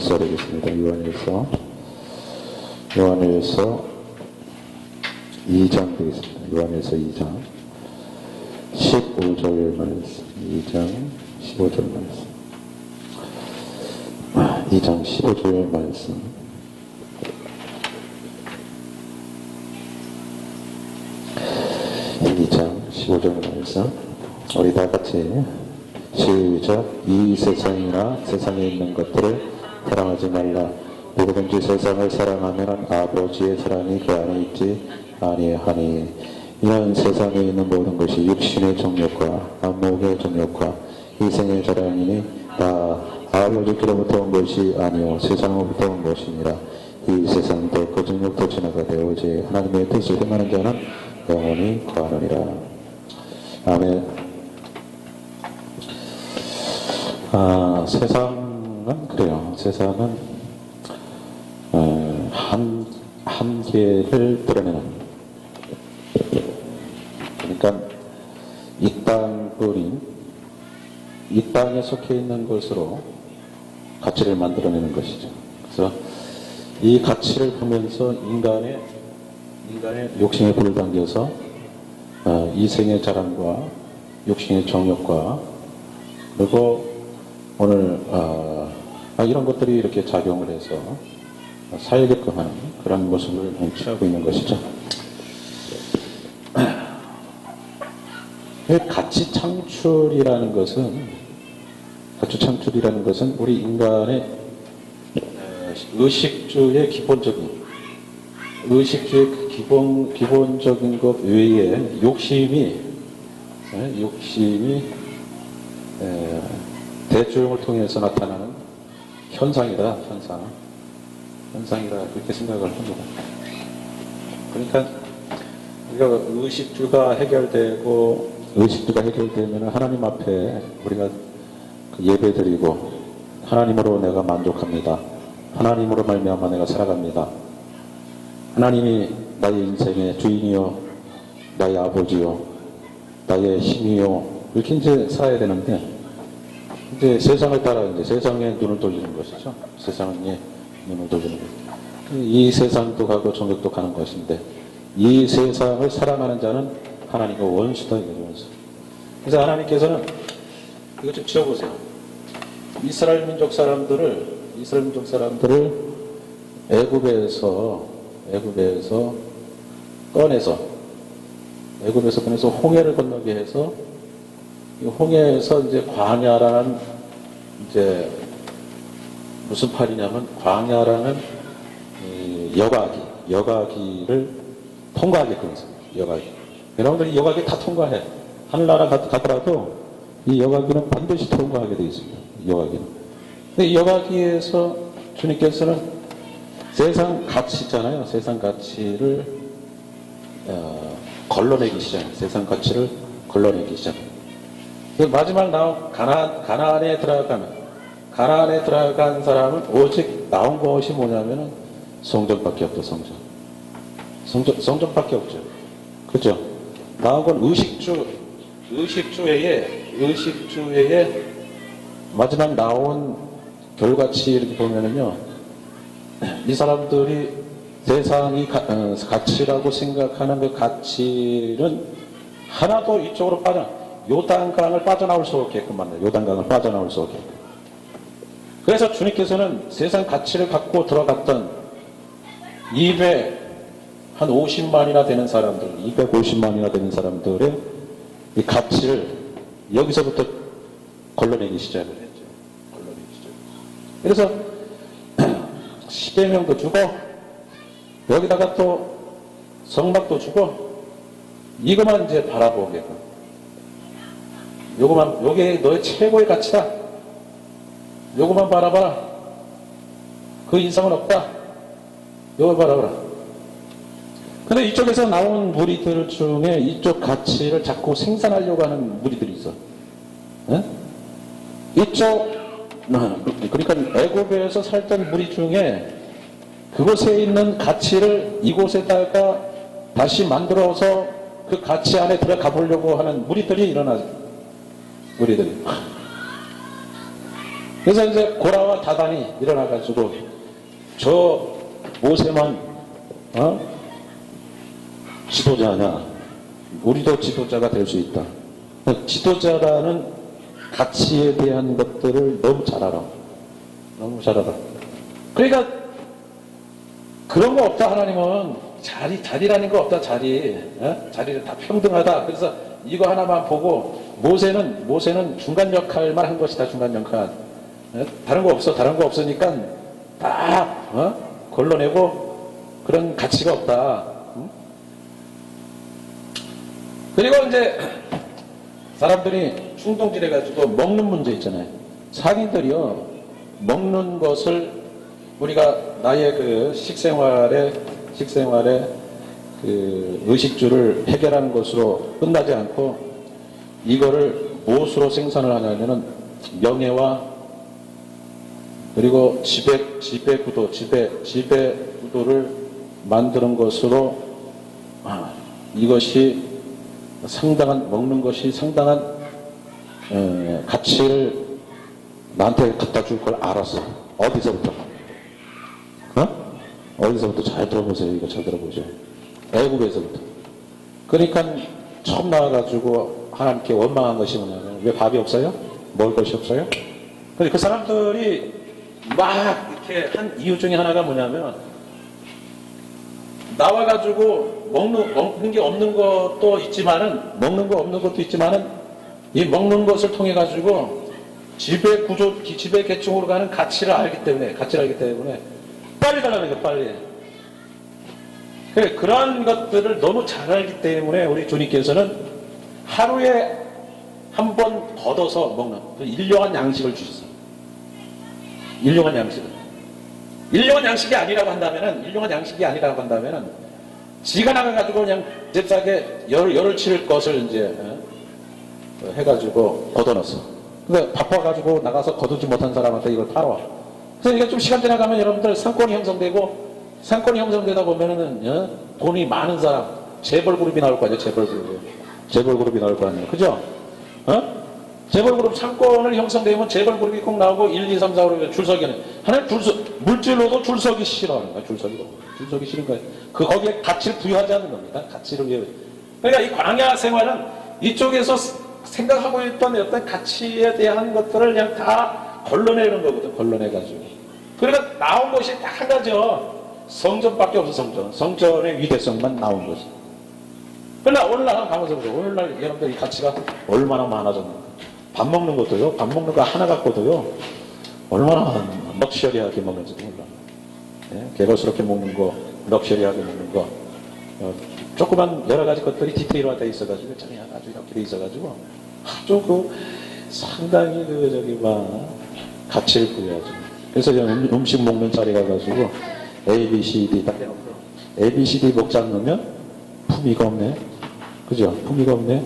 요한일서 되겠습니다. 요한일서. 요한일서 2장 되겠습니다. 요한일서 2장. 15절 말씀. 2장 15절 말씀. 2장 15절 말씀. 15절 말씀. 우리 다 같이 시작. 이 세상이나 세상에 있는 것들을 사랑하지 말라. 누구든지 세상을 사랑하면 아버지의 사랑이 그 안에 있지 아니하니. 이는 세상에 있는 모든 것이 육신의 정욕과 안목의 정욕과 이생의 자랑이니 다 아버지께로부터 온 것이 아니요 세상으로부터 온 것이니라. 이 세상도 그 정욕도 지나가되 오직 하나님의 뜻을 행하는 자는 영원히 거하느니라. 아멘. 아, 세상 은 그래요. 세상은 어, 한 한계를 드러내는. 그러니까 이 땅뿐이 이 땅에 속해 있는 것으로 가치를 만들어내는 것이죠. 그래서 이 가치를 보면서 인간의 인간의 욕심에 불을 당겨서 어, 이생의 자랑과 욕심의 정욕과 그리고 오늘 어, 아, 이런 것들이 이렇게 작용을 해서 살게끔 하는 그런 모습을 취하고 있는 것이죠. 그 가치 창출이라는 것은 가치 창출이라는 것은 우리 인간의 어, 의식주의 기본적인 의식주의 그 기본 기본적인 것 외에 욕심이 예, 욕심이 에, 대조용을 통해서 나타나는 현상이다 현상 현상이다 그렇게 생각을 합니다. 그러니까 우리가 의식주가 해결되고 의식주가 해결되면 하나님 앞에 우리가 그 예배 드리고 하나님으로 내가 만족합니다. 하나님으로 말미암아 내가 살아갑니다. 하나님이 나의 인생의 주인이요, 나의 아버지요, 나의 힘이요, 이렇게 이제 살아야 되는데, 이제 세상을 따라 이제 세상에 눈을 돌리는 것이죠. 세상은 예, 눈을 돌리는 것. 이 세상도 가고 정력도 가는 것인데, 이 세상을 사랑하는 자는 하나님과 원수다, 이거죠, 원수. 그래서 하나님께서는 이거 좀 지어보세요. 이스라엘 민족 사람들을, 이스라엘 민족 사람들을 애굽에서 애굽에서 꺼내서 애굽에서 꺼내서 홍해를 건너게 해서 이 홍해에서 이제 광야라는 이제 무슨 팔이냐면 광야라는 이 여가기 여가기를 통과하게끔 했습니다. 여가기 여러분들이 여가기 다 통과해 하늘나라 가- 가더라도 이 여가기는 반드시 통과하게 되어 있습니다. 여가기는 근데 이 여가기에서 주님께서는 세상 가치 있잖아요. 세상 가치를 어, 걸러내기 시작. 세상 가치를 걸러내기 시작. 그 마지막 나온 가나 가나안에 들어가면 가나안에 들어간 사람은 오직 나온 것이 뭐냐면은 성전밖에 없죠. 성전. 성전 성전밖에 없죠. 그렇죠. 나온 건 의식주 의식주 외에 의식주 외에 마지막 나온 결과치 이렇게 보면은요. 이 사람들이 세상이 가, 어, 가치라고 생각하는 그 가치는 하나도 이쪽으로 빠져 요단강을 빠져나올 수 없게끔 만들어요. 요단강을 빠져나올 수 없게끔. 그래서 주님께서는 세상 가치를 갖고 들어갔던 200, 한 50만이나 되는 사람들, 250만이나 되는 사람들의 이 가치를 여기서부터 걸러내기 시작을 했죠. 걸러내기 시작. 그래서 십계명도 주고 여기다가 또 성막도 주고 이것만 이제 바라보게끔 요거만 요게 너의 최고의 가치다 요거만 바라봐라 그 이상은 없다 요거 바라봐라 근데 이쪽에서 나온 무리들 중에 이쪽 가치를 자꾸 생산하려고 하는 무리들이 있어 예? 이쪽 그러니까 애굽에서 살던 무리 중에 그곳에 있는 가치를 이곳에다가 다시 만들어서 그 가치 안에 들어가 보려고 하는 무리들이 일어나죠. 무리들이. 그래서 이제 고라와 다단이 일어나가지고 저 모세만 어? 지도자냐? 우리도 지도자가 될 수 있다. 지도자라는 가치에 대한 것들을 너무 잘 알아. 너무 잘 알아. 그러니까 그런 거 없다 하나님은 자리 자리라는 거 없다 자리 어? 자리를 다 평등하다. 그래서 이거 하나만 보고 모세는 모세는 중간 역할만 한 것이다 중간 역할. 어? 다른 거 없어 다른 거 없으니까 다 어? 걸러내고 그런 가치가 없다. 응? 그리고 이제 사람들이 충동질해 가지고 먹는 문제 있잖아요. 상인들이요 먹는 것을 우리가 나의 그 식생활에 식생활에 그 의식주를 해결하는 것으로 끝나지 않고 이거를 무엇으로 생산을 하냐면은 명예와 그리고 지배 지배 구도 지배 지배 구도를 만드는 것으로 아, 이것이 상당한 먹는 것이 상당한 에, 가치를 나한테 갖다 줄 걸 알았어. 어디서부터? 어? 어디서부터 잘 들어보세요. 이거 잘 들어보세요. 애국에서부터. 그러니까 처음 나와가지고 하나님께 원망한 것이 뭐냐면 왜 밥이 없어요? 먹을 것이 없어요? 그 사람들이 막 이렇게 한 이유 중에 하나가 뭐냐면 나와 가지고 먹는, 먹는 게 없는 것도 있지만은, 먹는 거 없는 것도 있지만은, 이 먹는 것을 통해 가지고 지배 구조, 지배 계층으로 가는 가치를 알기 때문에, 가치를 알기 때문에, 빨리 달라는 게 빨리. 그러한 것들을 너무 잘 알기 때문에 우리 주님께서는 하루에 한 번 걷어서 먹는 그 일용한 양식을 주셨어요. 일용한 양식을. 일용한 양식이 아니라고 한다면은 일용한 양식이 아니라고 한다면은 지가 나가가지고 그냥 잽싸게 열 열을 치를 것을 이제 어, 해가지고 걷어놨어. 근데 바빠가지고 나가서 거두지 못한 사람한테 이걸 팔아. 그래서 이게 좀 시간 지나가면 여러분들 상권이 형성되고 상권이 형성되다 보면은 어, 돈이 많은 사람 재벌 그룹이 나올 거 아니에요. 재벌 그룹. 재벌 그룹이 나올 거 아니에요. 그죠? 어? 재벌 그룹 상권을 형성되면 재벌 그룹이 꼭 나오고 1, 2, 3, 4, 5, 줄 서기는 하나는 줄 서, 물질로도 줄 서기 싫어하는 거야. 줄 서기도. 줄 서기 싫은 거야. 그 거기에 가치를 부여하지 않는 겁니다. 가치를 위해. 그러니까 이 광야 생활은 이쪽에서 생각하고 있던 어떤 가치에 대한 것들을 그냥 다 걸러내는 거거든. 걸러내가지고. 그러니까 나온 것이 딱 한 가지요. 성전밖에 없어 성전. 성전의 위대성만 나온 거지. 그러나 오늘날 가면서 보세요. 오늘날 여러분들 이 가치가 얼마나 많아졌는가. 밥 먹는 것도요. 밥 먹는 거 하나 갖고도요. 얼마나 럭셔리하게 먹는지도 몰라. 예? 개걸스럽게 먹는 거, 럭셔리하게 먹는 거. 어, 조그만 여러 가지 것들이 디테일화되어 있어가지고, 참 아주 이렇게 돼 있어가지고, 아주 그 상당히 그 저기 막 가치를 부여하죠. 그래서 저는 음- 음식 먹는 자리 가가지고 A, B, C, D 딱 A, B, C, D 먹지 않으면 품위가 없네. 그죠? 품위가 없네.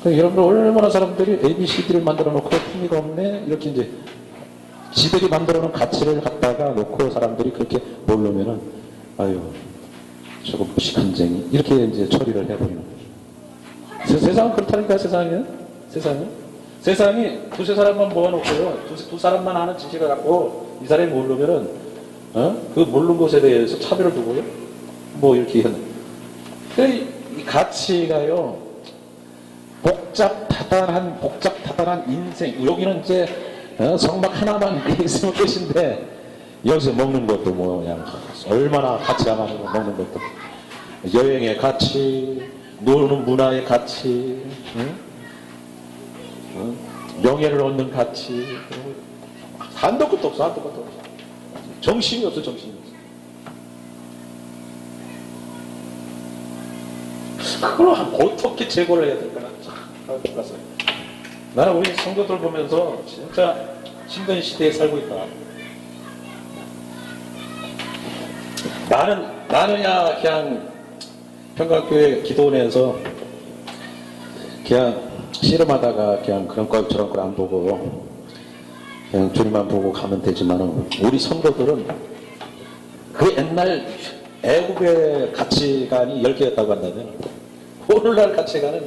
그러니까 여러분들 얼마나 사람들이 A, B, C, D를 만들어 놓고 품위가 없네. 이렇게 이제 지들이 만들어 놓은 가치를 갖다가 놓고 사람들이 그렇게 모르면은 아유 저거 무식한쟁이 이렇게 이제 처리를 해버리는 거죠. 세- 세상은 그렇다니까요 세상은 세상은 세상이 두세 사람만 모아놓고요 두, 두 사람만 하는 지식을 갖고 이 사람이 모르면은 어? 그 모르는 것에 대해서 차별을 두고요 뭐 이렇게 하는 가치가요 복잡 다단한 복잡 다단한 인생. 여기는 이제 어, 성막 하나만 있으면 끝인데 여기서 먹는 것도 뭐 그냥 얼마나 가치가 많은 거 먹는 것도. 여행의 가치 노는 문화의 가치 응? 응? 명예를 얻는 가치 한도 끝도 없어 한도 끝도 없어. 정신이 없어 정신이 없어 그걸 어떻게 제거를 해야 될까? 참 몰랐어요. 나는 우리 성도들 보면서 진짜 힘든 시대에 살고 있다. 나는 나는야 그냥 평강교회 기도원에서 그냥 씨름하다가 그냥 그런 걸 저런 걸 안 보고 그냥 주님만 보고 가면 되지만은 우리 성도들은 그 옛날 애국의 가치관이 10개였다고 한다면 오늘날 가치관은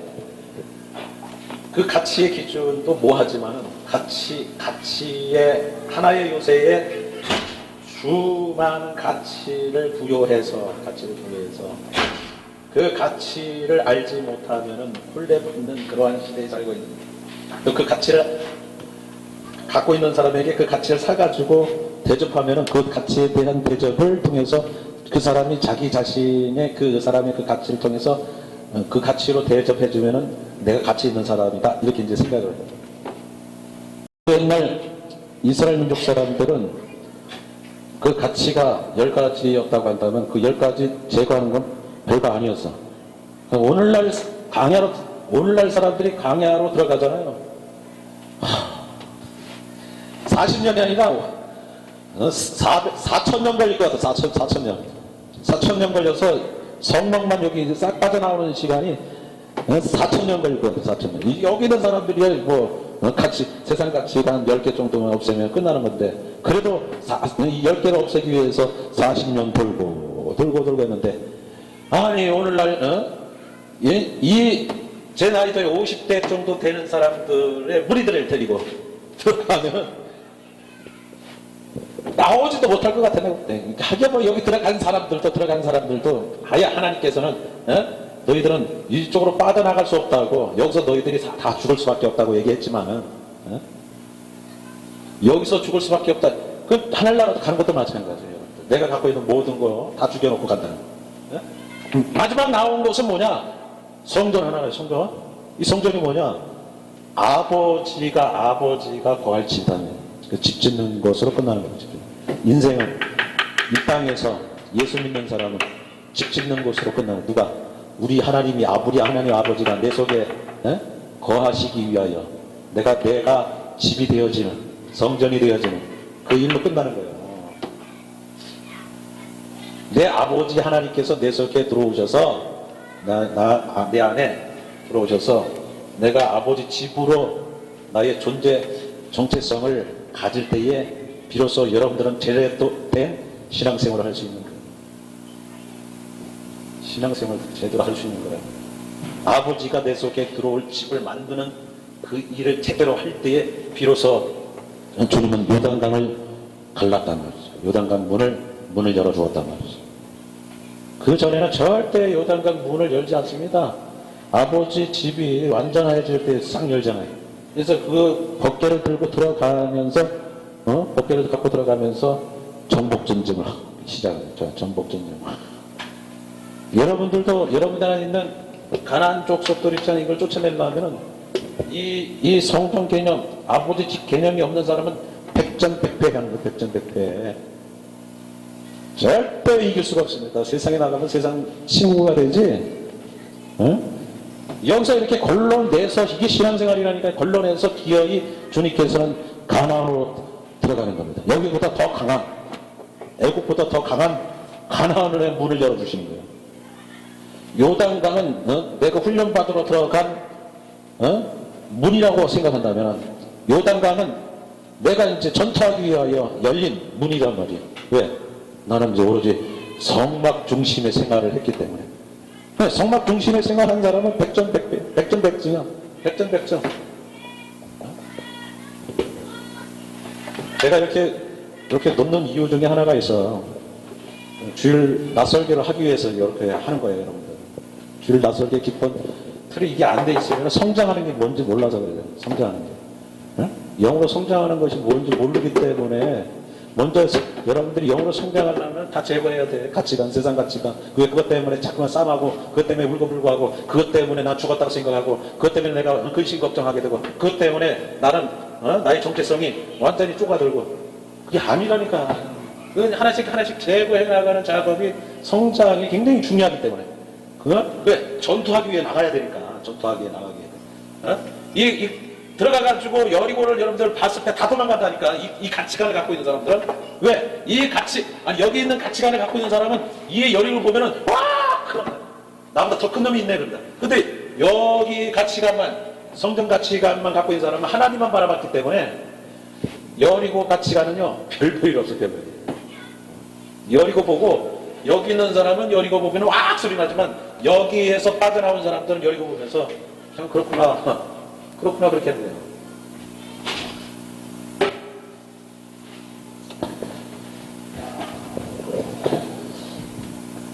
그 가치의 기준도 뭐하지만은 가치 가치의 하나의 요새에 수많은 가치를 부여해서 가치를 부여해서 그 가치를 알지 못하면은 홀대받는 그러한 시대에 살고 있는. 그 가치를 갖고 있는 사람에게 그 가치를 사가지고 대접하면은 그 가치에 대한 대접을 통해서 그 사람이 자기 자신의 그 사람의 그 가치를 통해서 어, 그 가치로 대접해주면은 내가 가치 있는 사람이다 이렇게 이제 생각을 해요. 옛날 이스라엘 민족 사람들은 그 가치가 열 가지였다고 한다면 그 열 가지 제거하는 건 별거 아니었어. 오늘날 강야로 오늘날 사람들이 강야로 들어가잖아요. 40년이 아니라 어, 4,000년 걸릴 것 같아. 4,000, 4,000년. 4,000년 걸려서 성막만 여기 이제 싹 빠져나오는 시간이 4,000년 걸릴 것 같아. 4,000년. 이- 여기 있는 사람들이 뭐 어, 가치, 세상 가치가 한 10개 정도만 없애면 끝나는 건데 그래도 사- 이 10개를 없애기 위해서 40년 돌고 돌고 돌고 했는데 아니 오늘날 어? 이제 나이도 50대 정도 되는 사람들의 무리들을 데리고 들어가면 나오지도 못할 것 같아. 네. 하게 뭐 여기 들어간 사람들도 들어간 사람들도 아예 하나님께서는 어? 너희들은 이쪽으로 빠져나갈 수 없다고 여기서 너희들이 다, 다 죽을 수밖에 없다고 얘기했지만은 어? 여기서 죽을 수밖에 없다. 그 하늘나라도 가는 것도 마찬가지예요. 내가 갖고 있는 모든 거 다 죽여놓고 간다는. 거. 어? 마지막 나온 것은 뭐냐? 성전 하나예요. 성전. 이 성전이 뭐냐? 아버지가 아버지가 거할 집안에 그집 짓는 것으로 끝나는 거죠. 인생은 이 땅에서 예수 믿는 사람은 집 짓는 것으로 끝나는 누가 우리 하나님이 아 우리 하나님 아버지가 내 속에 에? 거하시기 위하여 내가 내가 집이 되어지는 성전이 되어지는 그 일로 끝나는 거예요. 내 아버지 하나님께서 내 속에 들어오셔서 나, 나, 아, 내 안에 들어오셔서 내가 아버지 집으로 나의 존재 정체성을 가질 때에 비로소 여러분들은 제대로 된 신앙생활을 할 수 있는 거예요. 신앙생활을 제대로 할 수 있는 거예요. 아버지가 내 속에 들어올 집을 만드는 그 일을 제대로 할 때에 비로소 주님은 요단강을 갈랐단 말이죠. 요단강 문을 문을 열어 주었단 말이죠. 그 전에는 절대 요단강 문을 열지 않습니다. 아버지 집이 완전해질 때 싹 열잖아요. 그래서 그 법계를 들고 들어가면서 어? 법계를 갖고 들어가면서 정복 전쟁을 시작했죠. 정복 전쟁. 여러분들도 여러분들 안에 있는 가난 족속들 있잖아요. 이걸 쫓아내려면은 이, 이 성경 개념, 아버지 집 개념이 없는 사람은 백전백패 하는 거예요. 백전백패. 절대 이길 수가 없습니다. 세상에 나가면 세상 친구가 되지. 응? 여기서 이렇게 걸러내서 이게 신앙생활이라니까 걸러내서 기어이 주님께서는 가나안으로 들어가는 겁니다. 여기보다 더 강한 애국보다 더 강한 가나안의 문을 열어주시는 거예요. 요단강은 어? 내가 훈련받으러 들어간 어? 문이라고 생각한다면 요단강은 내가 이제 전투하기 위하여 열린 문이란 말이에요. 왜? 나는 이제 오로지 성막 중심의 생활을 했기 때문에. 네, 성막 중심의 생활한 사람은 백전백배, 백전백승이야. 백전백승. 제가 이렇게 이렇게 놓는 이유 중에 하나가 있어. 주일 낯설기를 하기 위해서 이렇게 하는 거예요, 여러분들. 주일 낯설기 기본 틀이 이게 안 돼 있으면 성장하는 게 뭔지 몰라서 그래요. 성장하는 게. 응? 영으로 성장하는 것이 뭔지 모르기 때문에 먼저 여러분들이 영으로 성장하려면 다 제거해야 돼. 가치관, 세상 가치관. 그게 그것 때문에 자꾸만 싸움하고, 그것 때문에 울고불고 하고, 그것 때문에 나 죽었다고 생각하고, 그것 때문에 내가 근심 걱정하게 되고, 그것 때문에 나는 어? 나의 정체성이 완전히 쪼가들고, 그게 아니라니까. 그 하나씩 하나씩 제거해 나가는 작업이 성장이 굉장히 중요하기 때문에. 그거 왜 전투하기 위해 나가야 되니까 전투하기 위해 나가기 위해. 어? 이, 이 들어가가지고 여리고를 여러분들 봤을 때다 도망간다니까 이, 이 가치관을 갖고 있는 사람들은 왜 이 가치 아니 여기 있는 가치관을 갖고 있는 사람은 이 여리고를 보면은 와 그럼 나보다 더 큰 놈이 있네 그런다. 근데 여기 가치관만 성경 가치관만 갖고 있는 사람은 하나님만 바라봤기 때문에 여리고 가치관은요 별 볼일 없을 때문에 여리고 보고 여기 있는 사람은 여리고 보면 왁 소리 나지만 여기에서 빠져나온 사람들은 여리고 보면서 참 그렇구나 그렇구나 그렇게 돼요.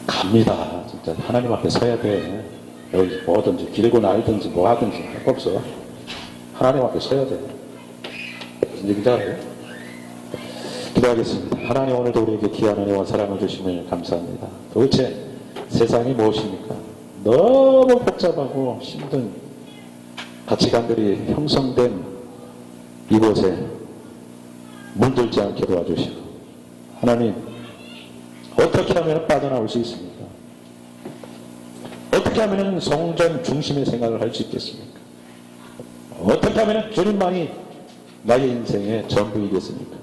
갑니다. 진짜 하나님 앞에 서야 돼. 여기 뭐든지 길고 날든지 뭐 하든지 할 거 없어. 하나님 앞에 서야 돼. 무슨 얘기인지 알아요? 기도하겠습니다. 하나님 오늘도 우리에게 귀한 은혜와 사랑을 주심을 감사합니다. 도대체 세상이 무엇입니까? 너무 복잡하고 힘든 가치관들이 형성된 이곳에 물들지 않게 도와주시고 하나님 어떻게 하면 빠져나올 수 있습니까? 어떻게 하면 성전 중심의 생각을 할 수 있겠습니까? 어떻게 하면 주님만이 나의 인생의 전부이겠습니까?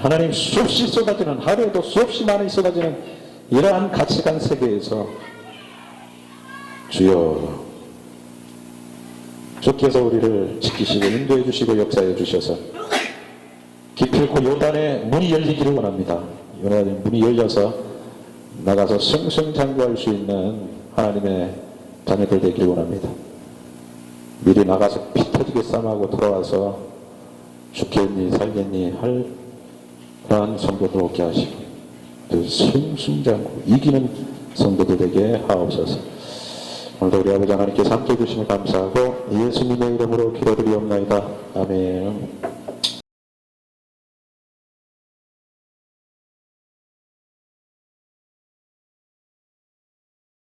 하나님 수없이 쏟아지는 하루에도 수없이 많이 쏟아지는 이러한 가치관 세계에서 주여 주께서 우리를 지키시고 인도해 주시고 역사해 주셔서 기필코 요단의 문이 열리기를 원합니다. 요단의 문이 열려서 나가서 승승장구할 수 있는 하나님의 자녀들 되길 원합니다. 미리 나가서 피 터지게 싸움하고 돌아와서 죽겠니 살겠니 할 그러한 성도들 오게 하시고 또 승승장구 이기는 성도들 되게 하옵소서. 오늘도 우리 아버지 하나님께서 함께 해주심을 감사하고 예수님의 이름으로 기도드리옵나이다. 아멘.